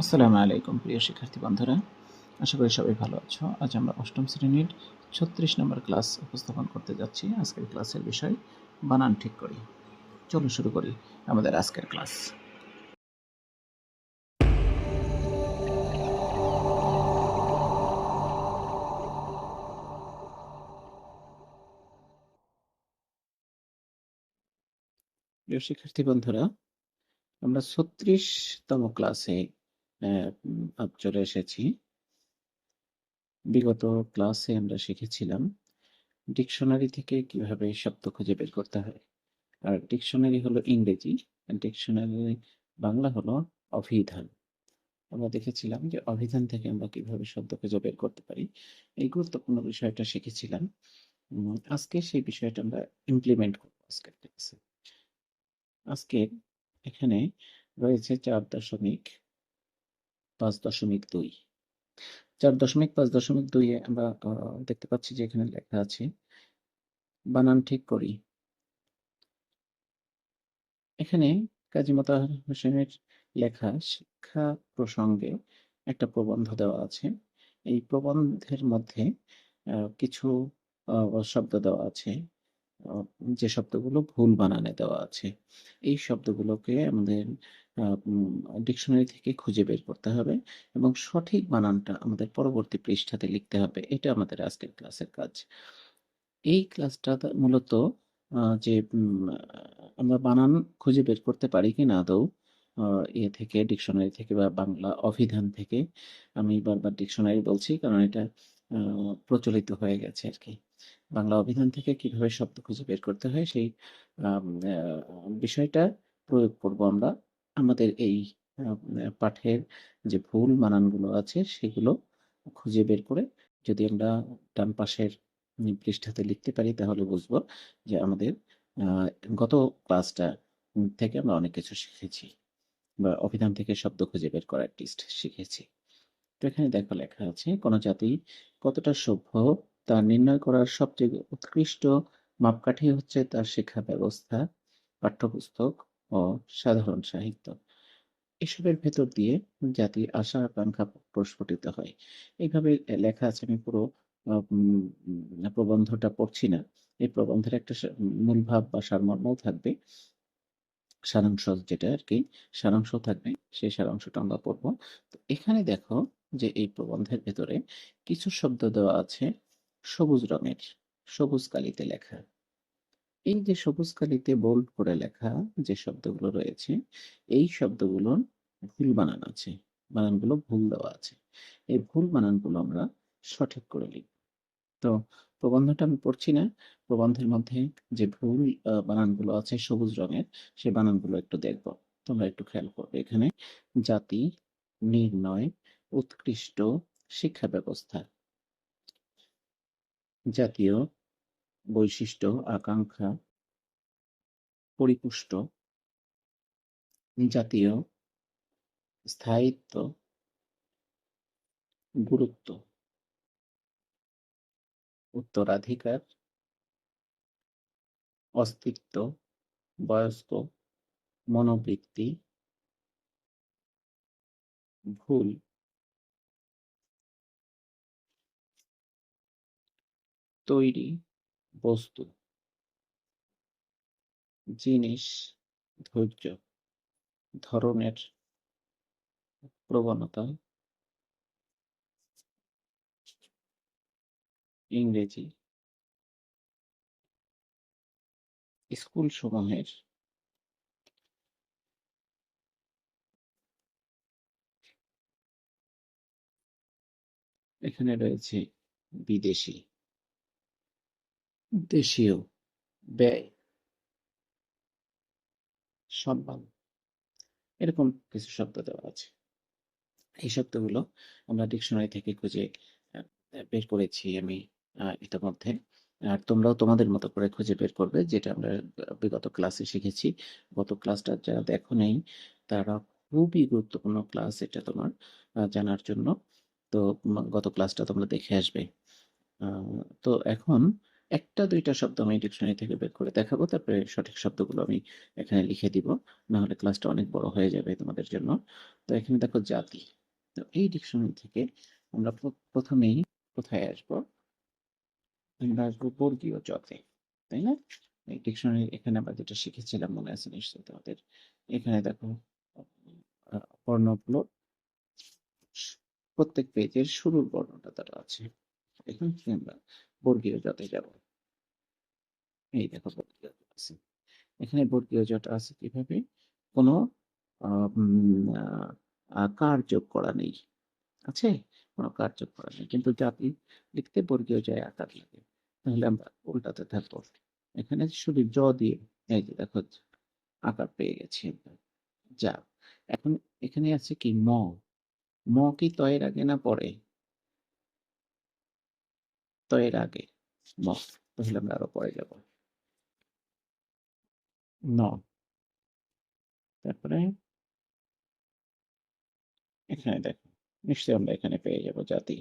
আসসালামু আলাইকুম, প্রিয় শিক্ষার্থী বন্ধুরা। আশা করি সবাই ভালো আছো। আজ আমরা অষ্টম শ্রেণির ছত্রিশ নম্বর ক্লাস উপস্থাপন করতে যাচ্ছি। আজকের ক্লাসের বিষয়, বানান ঠিক করি। চলো শুরু করি আমাদের আজকের ক্লাস। প্রিয় শিক্ষার্থী বন্ধুরা, আমরা ছত্রিশতম ক্লাসে চলে এসেছি। বিগত ক্লাসে আমরা শিখেছিলাম ডিকশনারি থেকে কীভাবে শব্দ খুঁজে বের করতে হয়। আর ডিকশনারি হলো ইংরেজি ডিকশনারি বাংলা হলো অভিধান। আমরা দেখেছিলাম যে অভিধান থেকে আমরা কীভাবে শব্দ খুঁজে বের করতে পারি। এই গুরুত্বপূর্ণ বিষয়টা শিখেছিলাম। আজকে সেই বিষয়টা আমরা ইমপ্লিমেন্ট করব আজকের ক্লাসে আজকে এখানে রয়েছে চার দশমিক পাঁচ দশমিক দুই। চার দশমিক পাঁচ দশমিক দুই আমরা দেখতে পাচ্ছি যে এখানে লেখা আছে, বানান ঠিক করি। এখানে কাজী মোতাহার হোসেনের লেখা শিক্ষা প্রসঙ্গে একটা প্রবন্ধ দেওয়া আছে। এই প্রবন্ধের মধ্যে কিছু শব্দ দেওয়া আছে। যে শব্দগুলো ভুল বানানে দেওয়া আছে এই শব্দগুলোকে আমাদের ডিকশনারি থেকে খুঁজে বের করতে হবে এবং সঠিক বানানটা আমাদের পরবর্তী পৃষ্ঠাতে লিখতে হবে। এটা আমাদের আজকের ক্লাসের কাজ। এই ক্লাসটা মূলত যে আমরা বানান খুঁজে বের করতে পারি কিনা আদৌ আহ, ইয়ে থেকে ডিকশনারি থেকে বা বাংলা অভিধান থেকে আমি বারবার ডিকশনারি বলছি কারণ এটা প্রচলিত হয়ে গেছে আর কি। বাংলা অভিধান থেকে কীভাবে শব্দ খুঁজে বের করতে হয়, সেই বিষয়টা প্রয়োগ করব আমরা। আমাদের এই পাঠের যে ভুল মানানগুলো আছে, সেগুলো খুঁজে বের করে যদি আমরা ডান পাশের পৃষ্ঠাতে লিখতে পারি, তাহলে বুঝব যে আমাদের গত ক্লাসটা থেকে আমরা অনেক কিছু শিখেছি বা অভিধান থেকে শব্দ খুঁজে বের করার টিস্ট শিখেছি। তো এখানে দেখো লেখা আছে, কোনো জাতি কতটা সভ্য তা নির্ণয় করার সবচেয়ে উৎকৃষ্ট মাপকাঠি হচ্ছে তার শিক্ষা ব্যবস্থা, পাঠ্যপুস্তক ও সাধারণ সাহিত্য। এসবের ভেতর দিয়ে জাতির আশা আকাঙ্ক্ষা প্রস্ফুটিত হয়। এইভাবে লেখা আছে, আমি পুরো প্রবন্ধটা পড়ছি না। এই প্রবন্ধের একটা মূল ভাব বা সারমর্মও থাকবে। সারাংশ যেটা আর কি, সারাংশ থাকবে, সেই সারাংশটা আমরা পড়ব। তো এখানে দেখো যে এই প্রবন্ধের ভেতরে কিছু শব্দ দেওয়া আছে। সবুজ রঙের, সবুজ কালিতে লেখা। এই যে সবুজ কালিতে বোল্ড করে লেখা যে শব্দগুলো রয়েছে, এই শব্দগুলোর ভুল বানান আছে, বানানগুলো ভুল দেওয়া আছে। এই ভুল বানানগুলো আমরা সঠিক করে লিখব। তো প্রবন্ধটা আমি পড়ছি না, প্রবন্ধের মধ্যে যে ভুল বানানগুলো আছে সবুজ রঙের সেই বানানগুলো একটু দেখব। তোমরা একটু খেয়াল করবে এখানে। জাতি, নির্ণয়, উৎকৃষ্ট শিক্ষা ব্যবস্থা। জাতীয় বৈশিষ্ট্য আকাঙ্ক্ষা পরিপুষ্ট জাতীয় স্থায়িত্ব গুরুত্ব উত্তরাধিকার অস্তিত্ব বয়স্ক মনোবৃত্তি ভুল তৈরি বস্তু। জিনিস ধৈর্য ধরনের প্রবণতা। ইংরেজি। স্কুল সমূহের এখানে রয়েছে বিদেশি দেশীয় ব্যয়। সম্মান। এরকম কিছু শব্দ দেওয়া আছে। এই শব্দগুলো আমরা ডিকশনারি থেকে খুঁজে বের করেছি আমি ইতিমধ্যে। আর তোমরাও তোমাদের মতো করে খুঁজে বের করবে, যেটা আমরা বিগত ক্লাসে শিখেছি। গত ক্লাসটা যারা দেখো নেই, তারা খুবই গুরুত্বপূর্ণ ক্লাস এটা তোমার জানার জন্য। তো গত ক্লাসটা তোমরা দেখে আসবে। তো এখন একটা, দুইটা শব্দ আমি ডিকশনারি থেকে বের করে দেখাবো, তারপরে সঠিক শব্দগুলো আমি এখানে লিখে দিব না হলে ক্লাসটা অনেক বড় হয়ে যাবে তোমাদের জন্য। তো এখানে দেখো জাতি। তো এই ডিকশনারি থেকে আমরা প্রথমেই কোথায় আসব? আমরা আসব বর্গীয় জতে, তাই না? এই ডিকশনারি এখানে আমরা যেটা শিখেছিলাম মনে আছে নিশ্চয়ই তোমাদের। এখানে দেখো বর্ণগুলো প্রত্যেক পেজের শুরুর বর্ণটা তারা আছে। এখান থেকে আমরা বর্গীয় জতে যাব এই দেখো বর্গীয় আছে। এখানে বর্গীয় জটা আছে কীভাবে? কোনো কার যোগ করা নেই। আছে? কোনো কার যোগ করা নেই। কিন্তু জাতি লিখতে বর্গীয় জয় আকার লাগে। তাহলে আমরা উল্টাতে থাকব। এখানে শুধু জ দিয়ে, এই যে দেখো, আকার পেয়ে গেছি যা এখন এখানে আছে কি ম? ম কি তয়ের আগে না পরে? তয়ের আগে। ম, তাহলে আমরা আরও পরে যাব। ন। তারপরে? এখানে দেখো, নিশ্চয়ই আমরা এখানে পেয়ে যাব জাতি।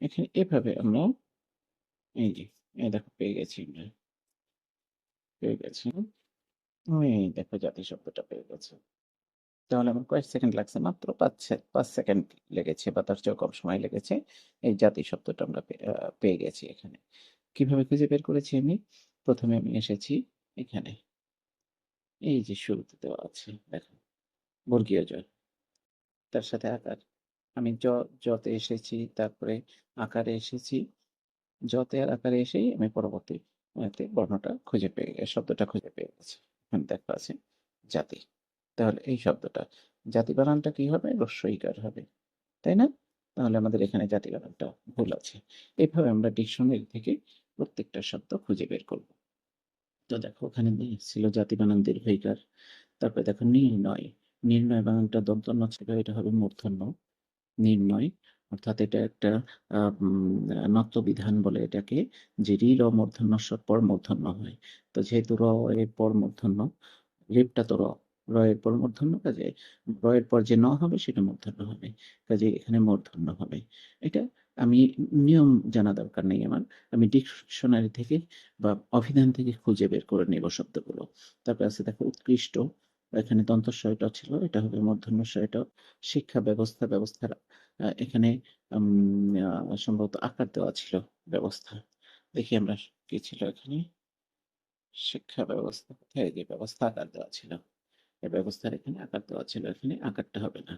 এখানে এভাবে আমরা এই যে, এই দেখো পেয়ে গেছি আমরা। পেয়ে গেছি। এই দেখো জাতি শব্দটা পেয়ে গেছে। তাহলে আমার কয়েক সেকেন্ড লাগছে, মাত্র পাঁচ পাঁচ সেকেন্ড লেগেছে বা তার চেয়েও কম সময় লেগেছে। এই জাতি শব্দটা আমরা পেয়ে গেছি এখানে। কীভাবে খুঁজে বের করেছি আমি? প্রথমে আমি এসেছি এখানে। এই যে শুরুতে দেওয়া আছে, দেখো, বর্গীয় জ তার সাথে আকার। আমি জ জতে এসেছি, তারপরে আকারে এসেছি। জতে আর আকারে এসেই আমি পরবর্তী এতে বর্ণটা খুঁজে পেয়ে গে- শব্দটা খুঁজে পেয়ে গেছি। এখানে দেখা আছে, জাতি। তাহলে এই শব্দটা জাতি বানানটা কি হবে? রস্বইকার হবে। তাই না? তাহলে আমাদের এখানে জাতি বানানটা ভুল আছে। এইভাবে আমরা ডিকশনারি থেকে প্রত্যেকটা শব্দ খুঁজে বের করব। তো দেখো, ওখানে ছিল জাতি বানান দীর্ঘইকার। তারপরে দেখো, নির্ণয়। নির্ণয় বানানটা দন্তন্য ছিল এটা হবে মূর্ধন্য। নির্ণয় অর্থাৎ এটা একটা আহ, উম, নত্ব বিধান বলে এটাকে যে রি র স্বর পর মূর্ধন্য হয়। তো যেহেতু র এর পর মূর্ধন্য রেপটা তো র পর মূর্ধন্য কাজে পর যে ন হবে সেটা মূর্ধন্য হবে কাজে এখানে মূর্ধন্য হবে। এটা আমি নিয়ম জানা দরকার নেই আমার আমি ডিকশনারি থেকে বা অভিধান থেকে খুঁজে বের করে নেব শব্দগুলো। তারপর আছে দেখো উৎকৃষ্ট এখানে দন্তস্বয়টা ছিল এটা হবে মূর্ধন্য শিক্ষা ব্যবস্থা ব্যবস্থার এখানে সম্ভবত আকার দেওয়া ছিল ব্যবস্থা। দেখি আমরা কি ছিল এখানে। শিক্ষা ব্যবস্থা, কোথায়? যে ব্যবস্থা আকার দেওয়া ছিল। এই ব্যবস্থার এখানে আকার দেওয়া ছিল, এখানে আকারটা হবে না।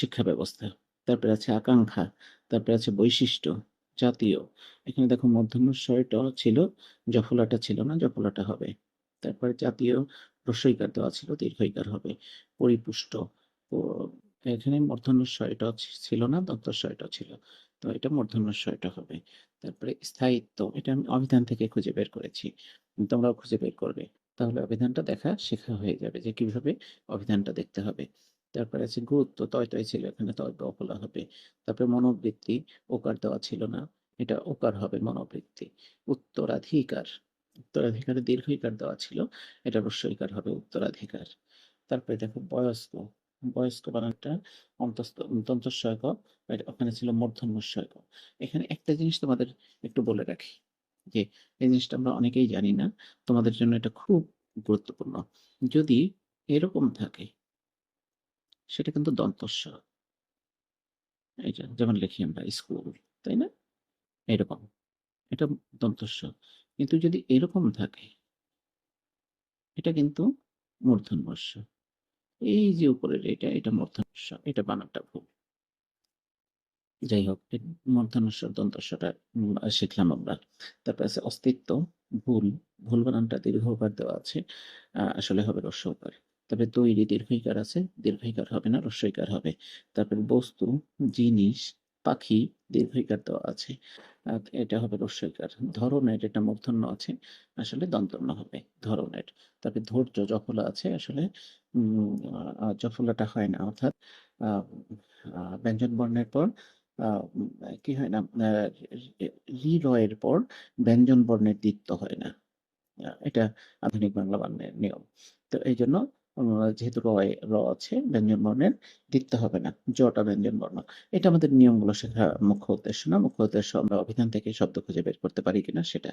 শিক্ষা ব্যবস্থা। তারপরে আছে আকাঙ্ক্ষা, তারপরে আছে বৈশিষ্ট্য, জাতীয়। এখানে দেখো মধ্যম স্বরটা ছিল, জফলাটা ছিল না, জফলাটা হবে। তারপরে জাতীয় রস্বইকার দেওয়া ছিল, দীর্ঘইকার হবে। পরিপুষ্ট এখানে মূর্ধন্য স্বরটা ছিল না দন্ত স্বরটা ছিল। তো এটা মূর্ধন্য স্বরটা হবে। তারপরে স্থায়িত্ব, এটা আমি অভিধান থেকে খুঁজে বের করেছি। তোমরাও খুঁজে বের করবে। তাহলে অভিধানটা দেখা, শেখা হয়ে যাবে যে কীভাবে অভিধানটা দেখতে হবে। তারপরে আছে গুরুত্ব, তয় তয় ছিল, এখানে তয় বলা হবে। তারপরে মনোবৃত্তি, ওকার দেওয়া ছিল না, এটা ওকার হবে মনোবৃত্তি। উত্তরাধিকার, উত্তরাধিকারে দীর্ঘইকার দেওয়া ছিল, এটা রস্বইকার হবে উত্তরাধিকার। তারপরে দেখো বয়স্ক বয়স্ক বানানটা এটা ওখানে ছিল মূর্ধন্যস্বয়ক এখানে একটা জিনিস তোমাদের একটু বলে রাখি, যে এই জিনিসটা আমরা অনেকেই জানি না, তোমাদের জন্য এটা খুব গুরুত্বপূর্ণ। যদি এরকম থাকে, সেটা কিন্তু দন্তস্ব এটা যেমন লিখি আমরা, স্কুল, তাই না? এরকম, এটা দন্তস্ব কিন্তু যদি এরকম থাকে, এটা কিন্তু মূর্ধন্যস্য এই যে উপরের এটা এটা মূর্ধন্যস্য এটা বানানটা ভুল। যাই হোক এই মূর্ধন্যস্য দন্তস্বটা শিখলাম আমরা। তারপর আছে অস্তিত্ব, ভুল ভুল বানানটা দীর্ঘকার দেওয়া আছে আসলে হবে রস্যকার তবে তৈরি দীর্ঘইকার আছে, দীর্ঘইকার হবে না, রস্যইকার হবে। তারপর বস্তু, জিনিস পাখি দীর্ঘইকার দেওয়া আছে এটা হবে রস্যইকার ধরনের এটা মূর্ধন্য আছে, আসলে দন্তন্য হবে ধরনের তারপরে ধৈর্য জফলা আছে, আসলে জফলাটা হয় না, অর্থাৎ ব্যঞ্জন বর্ণের পর কি হয় না রি, র পর ব্যঞ্জন বর্ণের দ্বিত্ব হয় না। এটা আধুনিক বাংলা বানানের নিয়ম। তো এইজন্য আ যেহেতু র র আছে ব্যঞ্জন বর্ণের দিতে হবে না। জ-টা ব্যঞ্জন বর্ণ। এটা আমাদের নিয়মগুলো শেখা মুখ্য উদ্দেশ্য না। মুখ্য উদ্দেশ্য আমরা অভিধান থেকে শব্দ খুঁজে বের করতে পারি কিনা সেটা।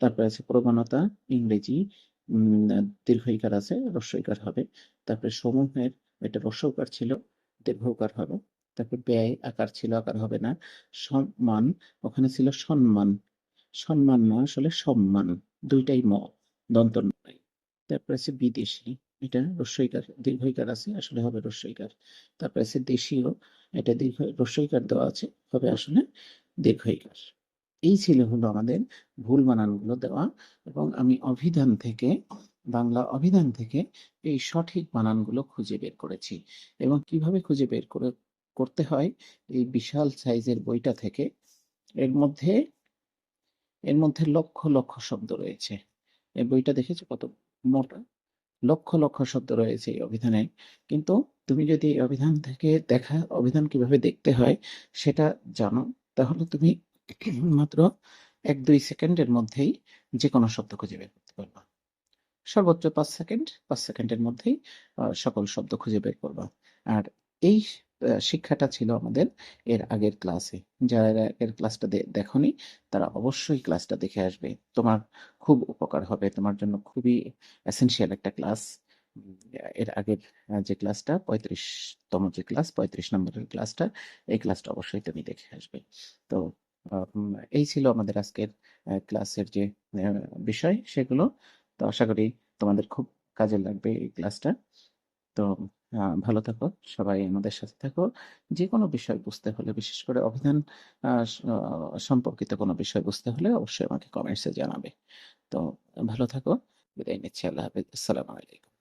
তারপরে আছে প্রবণতা, ইংরেজি দীর্ঘইকার আছে, হ্রস্বইকার হবে। তারপরে সমূহের এটা হ্রস্বউকার ছিল, দীর্ঘকার হবে। তারপর ব্যয় আকার ছিল, আকার হবে না। সম্মান ওখানে ছিল সম্মান। সম্মান না আসলে সম্মান। দুইটাই ম, দন্ত। তারপরে আছে বিদেশি। এটা হ্রস্বইকার, দীর্ঘইকার আছে, আসলে হবে হ্রস্বইকার। তারপরে আছে দেশীয়, এটা দীর্ঘ হ্রস্বইকার দেওয়া আছে, হবে আসলে দীর্ঘইকার। এই ছিল হলো আমাদের ভুল বানানগুলো দেওয়া এবং আমি অভিধান থেকে বাংলা অভিধান থেকে এই সঠিক বানানগুলো খুঁজে বের করেছি এবং কীভাবে খুঁজে বের করে করতে হয় এই বিশাল সাইজের বইটা থেকে এর মধ্যে এর মধ্যে লক্ষ, লক্ষ শব্দ রয়েছে। এই বইটা দেখেছ কত মোটা? লক্ষ, লক্ষ শব্দ রয়েছে এই অভিধানে। কিন্তু তুমি যদি এই অভিধান থেকে দেখা অভিধান কীভাবে দেখতে হয় সেটা জানো, তাহলে তুমি মাত্র ১-২ সেকেন্ডের মধ্যেই যে কোনো শব্দ খুঁজে বের করতে পারবা। সর্বোচ্চ পাঁচ সেকেন্ড, পাঁচ সেকেন্ডের মধ্যেই সকল শব্দ খুঁজে বের করবা। আর এই শিক্ষাটা ছিল আমাদের এর আগের ক্লাসে। যারা এর ক্লাসটা দেখোনি তারা অবশ্যই ক্লাসটা দেখে আসবে। তোমার খুব উপকার হবে। তোমার জন্য খুবই এসেনশিয়াল একটা ক্লাস। এর আগের যে ক্লাসটা পঁয়ত্রিশতম যে ক্লাস ৩৫ নম্বরের ক্লাসটা, এই ক্লাসটা অবশ্যই তুমি দেখে আসবে। তো এই ছিল আমাদের আজকের ক্লাসের যে বিষয় সেগুলো। তো আশা করি তোমাদের খুব কাজে লাগবে এই ক্লাসটা। তো ভালো থাকো, সবাই আমাদের সাথে থাকো। যে কোনো বিষয় বুঝতে হলে বিশেষ করে অভিধান সম্পর্কিত কোনো বিষয় বুঝতে হলে অবশ্যই আমাকে কমেন্টসে জানাবে। তো ভালো থাকো। বিদায় নিচ্ছি। আল্লাহ হাফিজ আসসালামু আলাইকুম।